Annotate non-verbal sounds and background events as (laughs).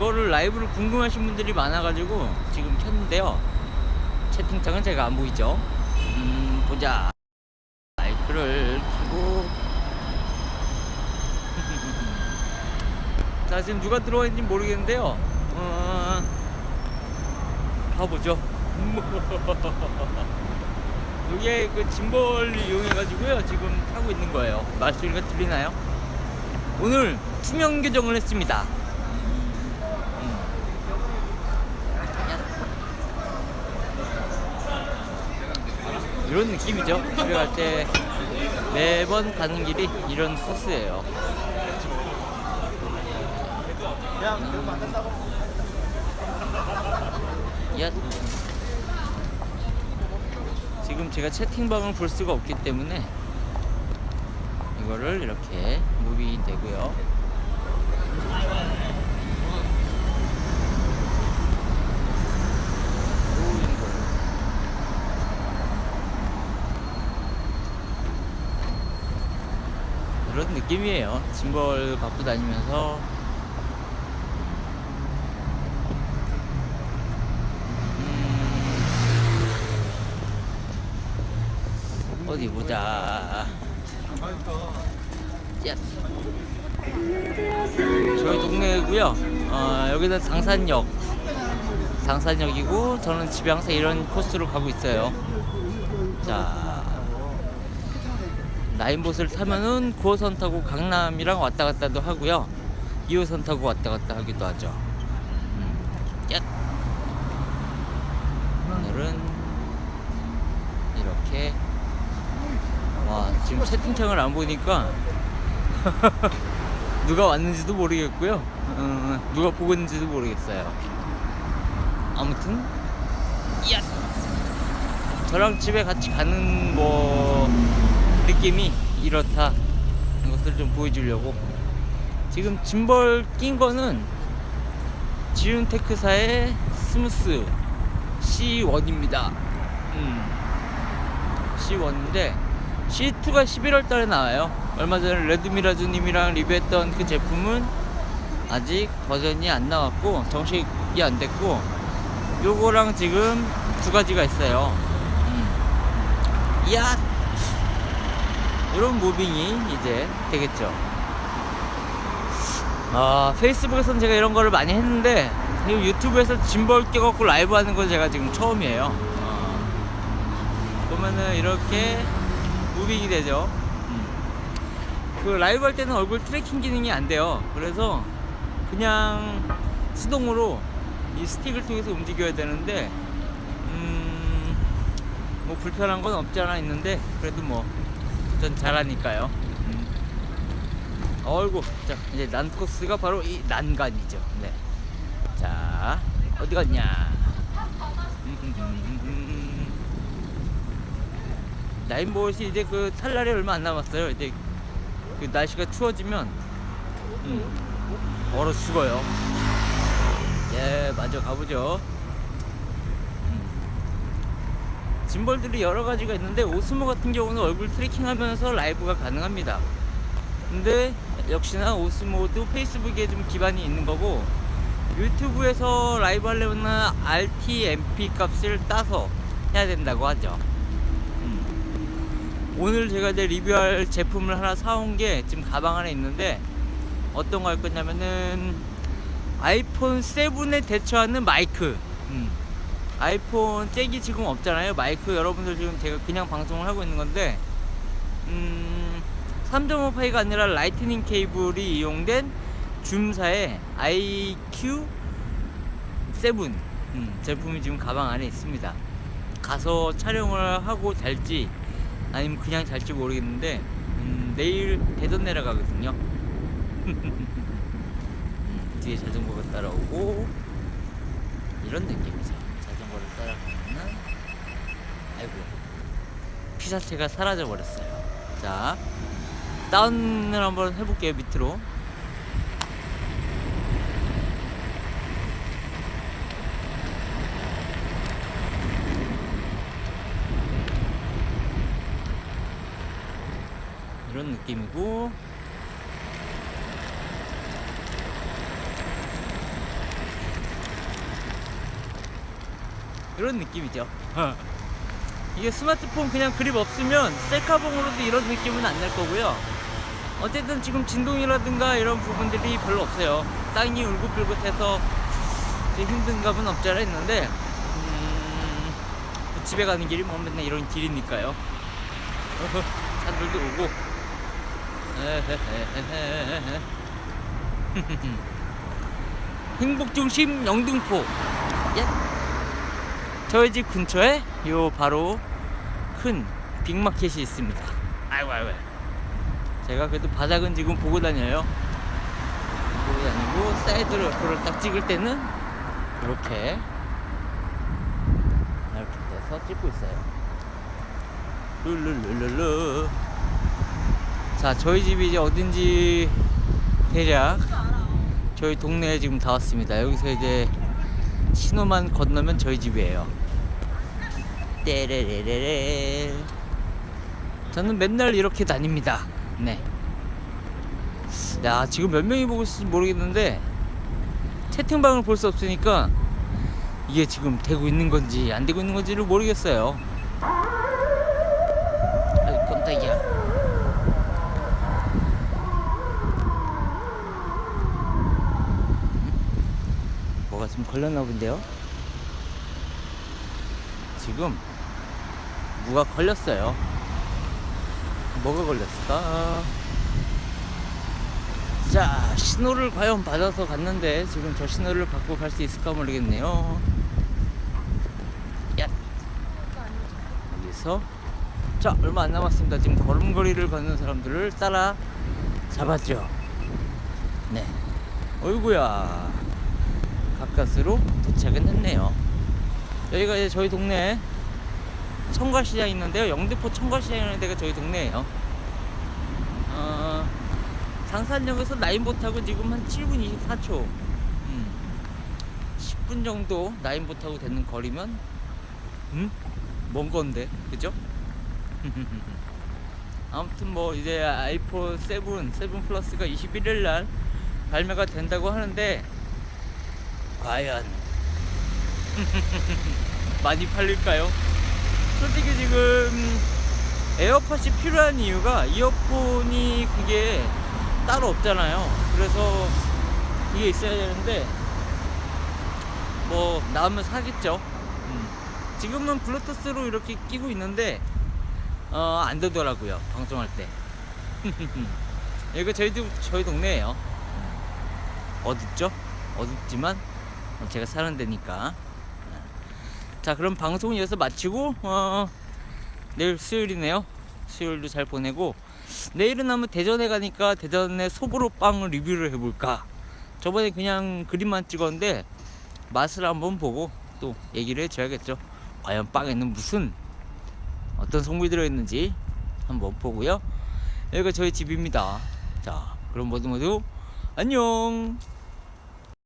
이거를 라이브를 궁금하신 분들이 많아가지고 지금 켰는데요. 채팅창은 제가 안 보이죠. 음, 보자. 마이크를 켜고. (laughs) 자, 지금 누가 들어와 있는지 모르겠는데요. 어, 가보죠. (laughs) 여기에 그 짐벌을 이용해가지고요. 지금 타고 있는 거예요. 말소리가 들리나요? 오늘 투명 교정을 했습니다. 이런 느낌이죠. 집에 갈 때 매번 가는 길이 이런 코스예요. 야. 지금 제가 채팅방을 볼 수가 없기 때문에 이거를 이렇게 무빙이 되고요. 느낌이에요. 짐벌 갖고 다니면서 음, 어디 보자. 야. 저희 동네고요. 어, 여기는 당산역. 당산역이고 저는 집에 항상 이런 코스로 가고 있어요. 자. 라인봇을 타면은 9호선 타고 강남이랑 왔다 갔다도 하고요. 2호선 타고 왔다 갔다 하기도 하죠. 음, 야. 오늘은 이렇게 와 지금 채팅창을 안 보니까 (laughs) 누가 왔는지도 모르겠고요. 어, 누가 보고 있는지도 모르겠어요. 아무튼 야 저랑 집에 같이 가는 뭐 느낌이 이렇다 이것을 좀 보여주려고 지금 짐벌 낀 거는 지윤테크사의 스무스 C1입니다 음. C1인데 C2가 11월 달에 나와요 얼마 전에 레드미라주님이랑 리뷰했던 그 제품은 아직 버전이 안 나왔고 정식이 안 됐고 요거랑 지금 두 가지가 있어요 음. 이야 이런 무빙이 이제 되겠죠. 아 페이스북에서는 제가 이런 거를 많이 했는데 유튜브에서 짐벌 껴갖고 라이브 하는 건 제가 지금 처음이에요. 어. 보면은 이렇게 무빙이 되죠. 음. 그 라이브 할 때는 얼굴 트래킹 기능이 안 돼요. 그래서 그냥 수동으로 이 스틱을 통해서 움직여야 되는데 음, 뭐 불편한 건 없지 않아 있는데 그래도 뭐 전 잘하니까요. 음. 어이구, 자 이제 난 코스가 바로 이 난간이죠. 네. 자 어디 갔냐? (laughs) 나인볼이 이제 그 탈날이 얼마 안 남았어요. 이제 그 날씨가 추워지면 음, 얼어 죽어요. 예, 먼저 가보죠. 짐벌들이 여러 가지가 있는데 오스모 같은 경우는 얼굴 트래킹하면서 라이브가 가능합니다. 근데 역시나 오스모도 페이스북에 좀 기반이 있는 거고 유튜브에서 라이브 하려면 RTMP 값을 따서 해야 된다고 하죠. 음. 오늘 제가 이제 리뷰할 제품을 하나 사온 게 지금 가방 안에 있는데 어떤 거할 거냐면은 아이폰 7에 대처하는 마이크. 음. 아이폰 잭이 지금 없잖아요. 마이크 여러분들 지금 제가 그냥 방송을 하고 있는 건데, 음, 3.5파이가 아니라 라이트닝 케이블이 이용된 줌사의 IQ 7 음, 제품이 지금 가방 안에 있습니다. 가서 촬영을 하고 잘지 아니면 그냥 잘지 모르겠는데 음, 내일 대전 내려가거든요. (laughs) 음, 뒤에 자전거가 따라오고 이런 느낌이죠. 따라가면은 아이고 피사체가 사라져 버렸어요. 자 다운을 한번 해볼게요 밑으로. 이런 느낌이고 그런 느낌이죠. 이게 스마트폰 그냥 그립 없으면 셀카봉으로도 이런 느낌은 안 날 거고요. 어쨌든 지금 진동이라든가 이런 부분들이 별로 없어요. 땅이 울긋불긋해서 힘든 감은 없지 않아 있는데 음, 집에 가는 길이 뭐 맨날 이런 길이니까요. (laughs) 차들도 오고. 행복중심 영등포. 예. 저희 집 근처에 요 바로 큰 빅마켓이 있습니다. 아이고 아이고. 제가 그래도 바닥은 지금 보고 다녀요. 보고 다니고 사이드로 옆으로 딱 찍을 때는 이렇게 이렇게 돼서 찍고 있어요. 룰루루루루. 자, 저희 집이 이제 어딘지 대략 저희 동네에 지금 다 왔습니다. 여기서 이제 신호만 건너면 저희 집이에요. 떼레레레레. 저는 맨날 이렇게 다닙니다. 네. 야, 지금 몇 명이 보고 있을지 모르겠는데 채팅방을 볼 수 없으니까 이게 지금 되고 있는 건지 안 되고 있는 건지를 모르겠어요. 아이 깜짝이야. 뭐가 좀 걸렸나 본데요? 지금 뭐가 걸렸어요. 뭐가 걸렸을까? 자, 신호를 과연 받아서 갔는데 지금 저 신호를 받고 갈 수 있을까 모르겠네요. 야. 여기서 자, 얼마 안 남았습니다. 지금 걸음걸이를 걷는 사람들을 따라 잡았죠. 네. 어이구야. 가까스로 도착은 했네요. 여기가 이제 저희 동네 청과시장 있는데요. 영등포 청과시장이라는 데가 저희 동네예요. 어, 장산역에서 라인보 타고 지금 한 7분 24초. 음, 10분 정도 라인보 타고 되는 거리면, 음? 먼 건데, 그죠? (laughs) 아무튼 뭐 이제 아이폰 7, 7 플러스가 21일 날 발매가 된다고 하는데, 과연 (laughs) 많이 팔릴까요? 솔직히 지금 에어팟이 필요한 이유가 이어폰이 그게 따로 없잖아요. 그래서 이게 있어야 되는데 뭐 나오면 사겠죠. 음. 지금은 블루투스로 이렇게 끼고 있는데 어, 안 되더라고요. 방송할 때. (laughs) 여기가 저희 집 저희 동네예요. 어둡죠? 어둡지만 제가 사는 데니까. 자, 그럼 방송은 여기서 마치고 어, 내일 수요일이네요. 수요일도 잘 보내고 내일은 한번 대전에 가니까 대전의 소보로 빵을 리뷰를 해볼까. 저번에 그냥 그림만 찍었는데 맛을 한번 보고 또 얘기를 해줘야겠죠. 과연 빵에는 무슨 어떤 성분이 들어있는지 한번 보고요. 여기가 저희 집입니다. 자, 그럼 모두 모두 안녕.